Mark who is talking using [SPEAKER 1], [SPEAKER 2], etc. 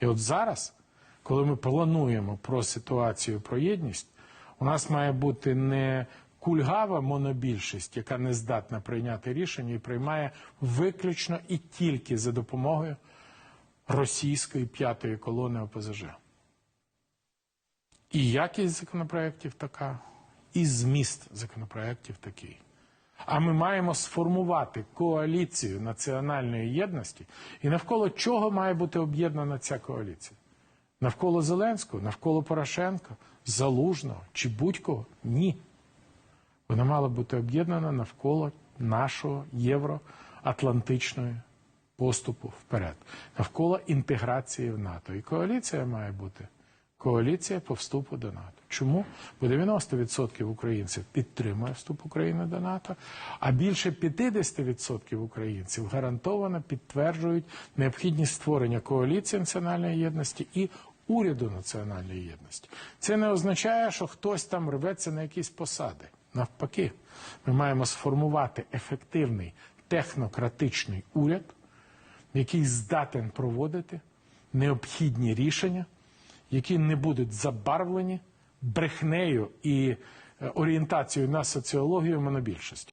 [SPEAKER 1] І от зараз, коли ми плануємо про ситуацію про єдність, у нас має бути не кульгава монобільшість, яка не здатна прийняти рішення і приймає виключно і тільки за допомогою російської п'ятої колони ОПЗЖ. І якість законопроєктів така, і зміст законопроєктів такий. А ми маємо сформувати коаліцію національної єдності, і навколо чого має бути об'єднана ця коаліція? Навколо Зеленського, навколо Порошенка, Залужного чи будь-кого? Ні. Вона мала бути об'єднана навколо нашого євроатлантичної поступу вперед, навколо інтеграції в НАТО. І коаліція має бути коаліція по вступу до НАТО. Чому? Бо 90% українців підтримує вступ України до НАТО, а більше 50% українців гарантовано підтверджують необхідність створення коаліції національної єдності і уряду національної єдності. Це не означає, що хтось там рветься на якісь посади. Навпаки, ми маємо сформувати ефективний технократичний уряд, який здатен проводити необхідні рішення, які не будуть забарвлені брехнею і е, орієнтацією на соціологію монобільшості.